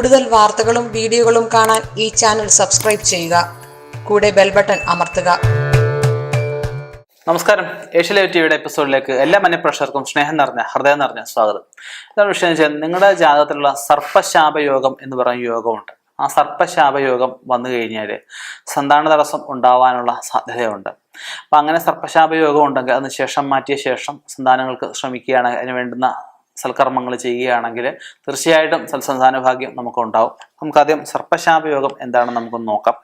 കൂടുതൽ വാർത്തകളും വീഡിയോകളും കാണാൻ ഈ ചാനൽ സബ്സ്ക്രൈബ് ചെയ്യുക. കൂടെ ബെൽ ബട്ടൺ അമർത്തുക. നമസ്കാരം. ഏഷ്യലൈവ് ടിവിയുടെ എപ്പിസോഡിലേക്ക് എല്ലാ മനപ്രഷർക്കും സ്നേഹം നിറഞ്ഞ ഹൃദയം നിറഞ്ഞ സ്വാഗതം. എന്താണ് വിഷയം വെച്ചാൽ നിങ്ങളുടെ ജാതകത്തിലുള്ള സർപ്പശാപ യോഗം എന്ന് പറയുന്ന യോഗമുണ്ട്. ആ സർപ്പശാപ യോഗം വന്നു കഴിഞ്ഞാൽ സന്താന തടസ്സം ഉണ്ടാവാനുള്ള സാധ്യതയുണ്ട്. അപ്പം അങ്ങനെ സർപ്പശാപ യോഗം ഉണ്ടെങ്കിൽ അതിന് ശേഷം മാറ്റിയ ശേഷം സന്താനങ്ങൾക്ക് ശ്രമിക്കുകയാണെങ്കിൽ അതിന് വേണ്ടുന്ന സൽക്കർമ്മങ്ങൾ ചെയ്യുകയാണെങ്കിൽ തീർച്ചയായിട്ടും സൽസന്താന ഭാഗ്യം നമുക്കുണ്ടാവും. നമുക്കാദ്യം സർപ്പശാപ യോഗം എന്താണെന്ന് നമുക്കൊന്ന് നോക്കാം.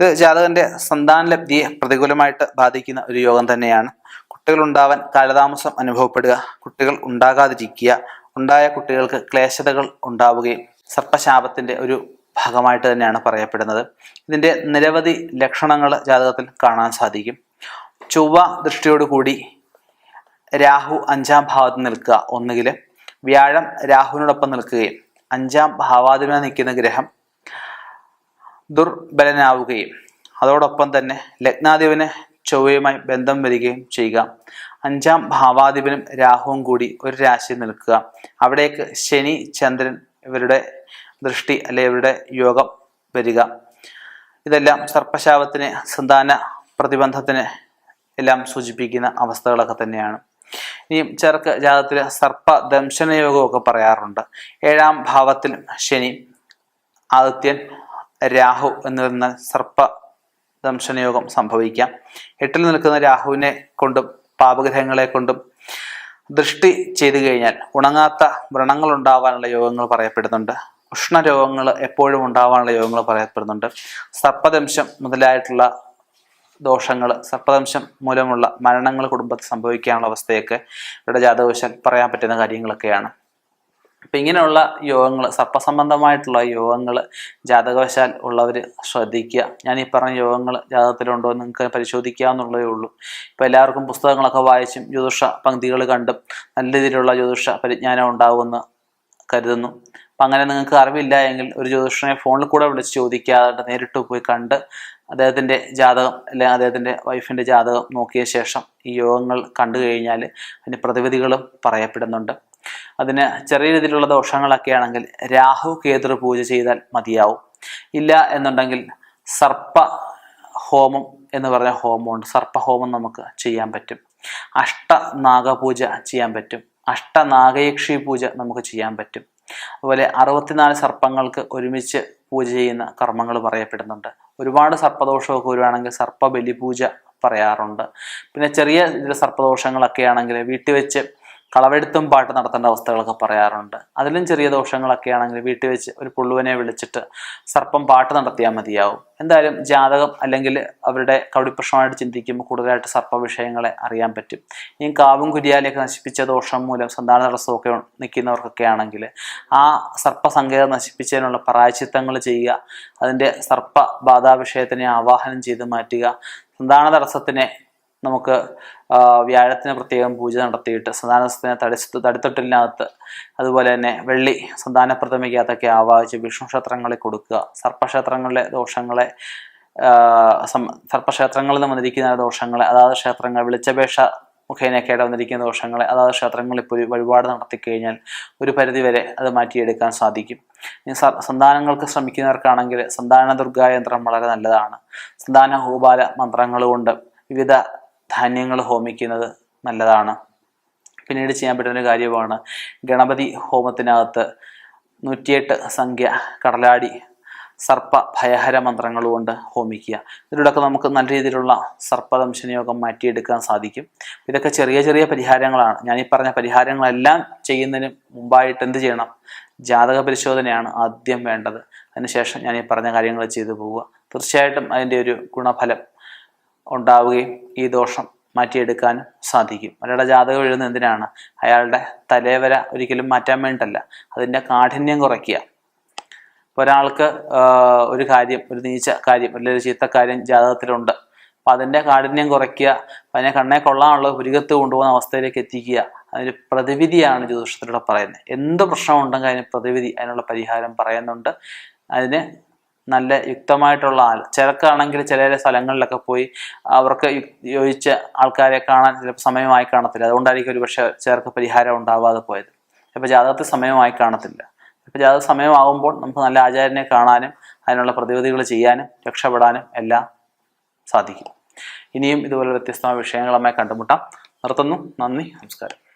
ഇത് ജാതകന്റെ സന്താന ലബ്ധിയെ പ്രതികൂലമായിട്ട് ബാധിക്കുന്ന ഒരു യോഗം തന്നെയാണ്. കുട്ടികൾ ഉണ്ടാവാൻ കാലതാമസം അനുഭവപ്പെടുക കുട്ടികൾ ഉണ്ടാകാതിരിക്കുക ഉണ്ടായ കുട്ടികൾക്ക് ക്ലേശതകൾ ഉണ്ടാവുകയും സർപ്പശാപത്തിന്റെ ഒരു ഭാഗമായിട്ട് തന്നെയാണ് പറയപ്പെടുന്നത്. ഇതിന്റെ നിരവധി ലക്ഷണങ്ങൾ ജാതകത്തിൽ കാണാൻ സാധിക്കും. ചൊവ്വ ദൃഷ്ടിയോടുകൂടി രാഹു അഞ്ചാം ഭാവത്ത് നിൽക്കുക. ഒന്നുകിൽ വ്യാഴം രാഹുവിനോടൊപ്പം നിൽക്കുകയും അഞ്ചാം ഭാവാധിപന നിൽക്കുന്ന ഗ്രഹം ദുർബലനാവുകയും അതോടൊപ്പം തന്നെ ലഗ്നാധിപന് ചൊവ്വയുമായി ബന്ധം വരികയും ചെയ്യുക. അഞ്ചാം ഭാവാധിപനും രാഹുവും കൂടി ഒരു രാശി നിൽക്കുക. അവിടേക്ക് ശനി ചന്ദ്രൻ ഇവരുടെ ദൃഷ്ടി അല്ലെ ഇവരുടെ യോഗം വരിക. ഇതെല്ലാം സർപ്പശാപത്തിന് സന്താന പ്രതിബന്ധത്തിന് എല്ലാം സൂചിപ്പിക്കുന്ന അവസ്ഥകളൊക്കെ തന്നെയാണ്. ഇനിയും ചെറുക്ക് ജാതത്തിൽ സർപ്പ ദംശന യോഗമൊക്കെ പറയാറുണ്ട്. ഏഴാം ഭാവത്തിൽ ശനി ആദിത്യൻ രാഹു എന്നിരുന്ന സർപ്പ ദംശനയോഗം സംഭവിക്കാം. എട്ടിൽ നിൽക്കുന്ന രാഹുവിനെ കൊണ്ടും പാപഗ്രഹങ്ങളെ കൊണ്ടും ദൃഷ്ടി ചെയ്തു കഴിഞ്ഞാൽ ഉണങ്ങാത്ത വ്രണങ്ങൾ ഉണ്ടാവാനുള്ള യോഗങ്ങൾ പറയപ്പെടുന്നുണ്ട്. ഉഷ്ണരോഗങ്ങൾ എപ്പോഴും ഉണ്ടാവാനുള്ള യോഗങ്ങൾ പറയപ്പെടുന്നുണ്ട്. സർപ്പദംശം മുതലായിട്ടുള്ള ദോഷങ്ങൾ സർപ്പദംശം മൂലമുള്ള മരണങ്ങൾ കുടുംബത്തിൽ സംഭവിക്കാനുള്ള അവസ്ഥയൊക്കെ ഇവിടെ ജാതകവശാൽ പറയാൻ പറ്റുന്ന കാര്യങ്ങളൊക്കെയാണ്. അപ്പം ഇങ്ങനെയുള്ള യോഗങ്ങൾ സർപ്പസംബന്ധമായിട്ടുള്ള യോഗങ്ങൾ ജാതകവശാൽ ഉള്ളവർ ശ്രദ്ധിക്കുക. ഞാൻ ഈ പറഞ്ഞ യോഗങ്ങൾ ജാതകത്തിലുണ്ടോ എന്ന് നിങ്ങൾക്ക് പരിശോധിക്കാവുന്നുള്ളതേ ഉള്ളൂ. ഇപ്പോൾ എല്ലാവർക്കും പുസ്തകങ്ങളൊക്കെ വായിച്ചും ജ്യോതിഷ പങ്ക്തികൾ കണ്ടും നല്ല രീതിയിലുള്ള ജ്യോതിഷ പരിജ്ഞാനം ഉണ്ടാവുമെന്ന് കരുതുന്നു. അപ്പം അങ്ങനെ നിങ്ങൾക്ക് അറിവില്ല എങ്കിൽ ഒരു ജ്യോതിഷനെ ഫോണിൽ കൂടെ വിളിച്ച് ചോദിക്കാതെ നേരിട്ട് പോയി കണ്ട് അദ്ദേഹത്തിന്റെ ജാതകം അല്ലെങ്കിൽ അദ്ദേഹത്തിന്റെ വൈഫിന്റെ ജാതകം നോക്കിയ ശേഷം ഈ യോഗങ്ങൾ കണ്ടു കഴിഞ്ഞാൽ അതിന് പ്രതിവിധികളും പറയപ്പെടുന്നുണ്ട്. അതിന് ചെറിയ രീതിയിലുള്ള ദോഷങ്ങളൊക്കെ ആണെങ്കിൽ രാഹു കേതൃ പൂജ ചെയ്താൽ മതിയാവും. ഇല്ല എന്നുണ്ടെങ്കിൽ സർപ്പ ഹോമം എന്ന് പറഞ്ഞ ഹോമമുണ്ട്. സർപ്പഹോമം നമുക്ക് ചെയ്യാൻ പറ്റും. അഷ്ട നാഗപൂജ ചെയ്യാൻ പറ്റും. അഷ്ടനാഗയക്ഷി പൂജ നമുക്ക് ചെയ്യാൻ പറ്റും. അതുപോലെ അറുപത്തിനാല് സർപ്പങ്ങൾക്ക് ഒരുമിച്ച് പൂജ ചെയ്യുന്ന കർമ്മങ്ങൾ പറയപ്പെടുന്നുണ്ട്. ഒരുപാട് സർപ്പദോഷമൊക്കെ വരുവാണെങ്കിൽ സർപ്പ ബലിപൂജ പറയാറുണ്ട്. പിന്നെ ചെറിയ സർപ്പദോഷങ്ങളൊക്കെ ആണെങ്കിൽ വീട്ടിൽ വെച്ച് കളവെടുത്തും പാട്ട് നടത്തേണ്ട അവസ്ഥകളൊക്കെ പറയാറുണ്ട്. അതിലും ചെറിയ ദോഷങ്ങളൊക്കെ ആണെങ്കിൽ വീട്ടിൽ വെച്ച് ഒരു പുള്ളുവനെ വിളിച്ചിട്ട് സർപ്പം പാട്ട് നടത്തിയാൽ മതിയാവും. എന്തായാലും ജാതകം അല്ലെങ്കിൽ അവരുടെ കവടിപ്രശ്നമായിട്ട് ചിന്തിക്കുമ്പോൾ കൂടുതലായിട്ട് സർപ്പ വിഷയങ്ങളെ അറിയാൻ പറ്റും. ഈ കാവും കുരിയാലയൊക്കെ നശിപ്പിച്ച ദോഷം മൂലം സന്താന തടസ്സമൊക്കെ നിൽക്കുന്നവർക്കൊക്കെ ആണെങ്കിൽ ആ സർപ്പ സങ്കേതം നശിപ്പിച്ചതിനുള്ള പരായച്ചിത്തങ്ങൾ ചെയ്യുക അതിന്റെ സർപ്പ ബാധാ വിഷയത്തിനെ ആവാഹനം ചെയ്ത് മാറ്റുക സന്താന തടസ്സത്തിനെ നമുക്ക് വ്യാഴത്തിന് പ്രത്യേകം പൂജ നടത്തിയിട്ട് സന്താനത്തിന് തടിച്ചു തടിത്തൊട്ടിലിനകത്ത് അതുപോലെ തന്നെ വെള്ളി സന്താന പ്രതിമയ്ക്കകത്തൊക്കെ ആവാഹിച്ച് വിഷ്ണു ക്ഷേത്രങ്ങളിൽ കൊടുക്കുക. സർപ്പക്ഷേത്രങ്ങളിലെ ദോഷങ്ങളെ സർപ്പക്ഷേത്രങ്ങളിൽ നിന്ന് വന്നിരിക്കുന്ന ദോഷങ്ങളെ അതാത് ക്ഷേത്രങ്ങൾ വെളിച്ചപേക്ഷ മുഖേനയൊക്കെയായിട്ട് വന്നിരിക്കുന്ന ദോഷങ്ങളെ അതാത് ക്ഷേത്രങ്ങളിൽ പോയി വഴിപാട് നടത്തിക്കഴിഞ്ഞാൽ ഒരു പരിധിവരെ അത് മാറ്റിയെടുക്കാൻ സാധിക്കും. ഇനി സന്താനങ്ങൾക്ക് ശ്രമിക്കുന്നവർക്കാണെങ്കിൽ സന്താന ദുർഗാ യന്ത്രം വളരെ നല്ലതാണ്. സന്താന ഹോപാല മന്ത്രങ്ങൾ കൊണ്ട് വിവിധ ധാന്യങ്ങൾ ഹോമിക്കുന്നത് നല്ലതാണ്. പിന്നീട് ചെയ്യാൻ പറ്റുന്ന കാര്യമാണ് ഗണപതി ഹോമത്തിനകത്ത് നൂറ്റിയെട്ട് സംഖ്യ കടലാടി സർപ്പ ഭയഹര മന്ത്രങ്ങൾ കൊണ്ട് ഹോമിക്കുക. ഇതിലൂടെയൊക്കെ നമുക്ക് നല്ല രീതിയിലുള്ള സർപ്പദംശനയോഗം മാറ്റിയെടുക്കാൻ സാധിക്കും. ഇതൊക്കെ ചെറിയ ചെറിയ പരിഹാരങ്ങളാണ്. ഞാൻ ഈ പറഞ്ഞ പരിഹാരങ്ങളെല്ലാം ചെയ്യുന്നതിന് മുമ്പായിട്ട് എന്ത് ചെയ്യണം? ജാതക പരിശോധനയാണ് ആദ്യം വേണ്ടത്. അതിനുശേഷം ഞാൻ ഈ പറഞ്ഞ കാര്യങ്ങൾ ചെയ്തു പോവുക. തീർച്ചയായിട്ടും അതിന്റെ ഒരു ഗുണഫലം ഉണ്ടാവുകയും ഈ ദോഷം മാറ്റിയെടുക്കാൻ സാധിക്കും. ഒരാളുടെ ജാതകം എഴുതുന്നത് എന്തിനാണ്? അയാളുടെ തലേവര ഒരിക്കലും മാറ്റാൻ വേണ്ടല്ല അതിന്റെ കാഠിന്യം കുറയ്ക്കുക. ഇപ്പോൾ ഒരാൾക്ക് ഒരു കാര്യം ഒരു നീച്ച കാര്യം അല്ലെങ്കിൽ ഒരു ചീത്ത കാര്യം ജാതകത്തിലുണ്ട്. അപ്പം അതിന്റെ കാഠിന്യം കുറയ്ക്കുക. അതിനെ കണ്ണെ കൊള്ളാനുള്ള പുരികത്ത് കൊണ്ടുപോകുന്ന അവസ്ഥയിലേക്ക് എത്തിക്കുക. അതിന് പ്രതിവിധിയാണ് ജ്യോതിഷത്തിലൂടെ പറയുന്നത്. എന്ത് പ്രശ്നമുണ്ടെങ്കിൽ അതിന് പ്രതിവിധി അതിനുള്ള പരിഹാരം പറയുന്നുണ്ട്. അതിന് നല്ല യുക്തമായിട്ടുള്ള ആൾ. ചിലക്കാണെങ്കിൽ ചില സ്ഥലങ്ങളിലൊക്കെ പോയി അവർക്ക് യോജിച്ച ആൾക്കാരെ കാണാൻ ചിലപ്പോൾ സമയമായി കാണത്തില്ല. അതുകൊണ്ടായിരിക്കും ഒരു പക്ഷേ ചിലർക്ക് പരിഹാരം ഉണ്ടാവാതെ പോയത്. ചിലപ്പോൾ ജാതകത്തിൽ സമയമായി കാണത്തില്ല. അപ്പോൾ ജാതക സമയമാകുമ്പോൾ നമുക്ക് നല്ല ആചാര്യനെ കാണാനും അതിനുള്ള പ്രതിവിധികൾ ചെയ്യാനും രക്ഷപ്പെടാനും എല്ലാം സാധിക്കും. ഇനിയും ഇതുപോലെ വ്യത്യസ്തമായ വിഷയങ്ങളുമായി കണ്ടുമുട്ടാം. നിർത്തുന്നു. നന്ദി. നമസ്കാരം.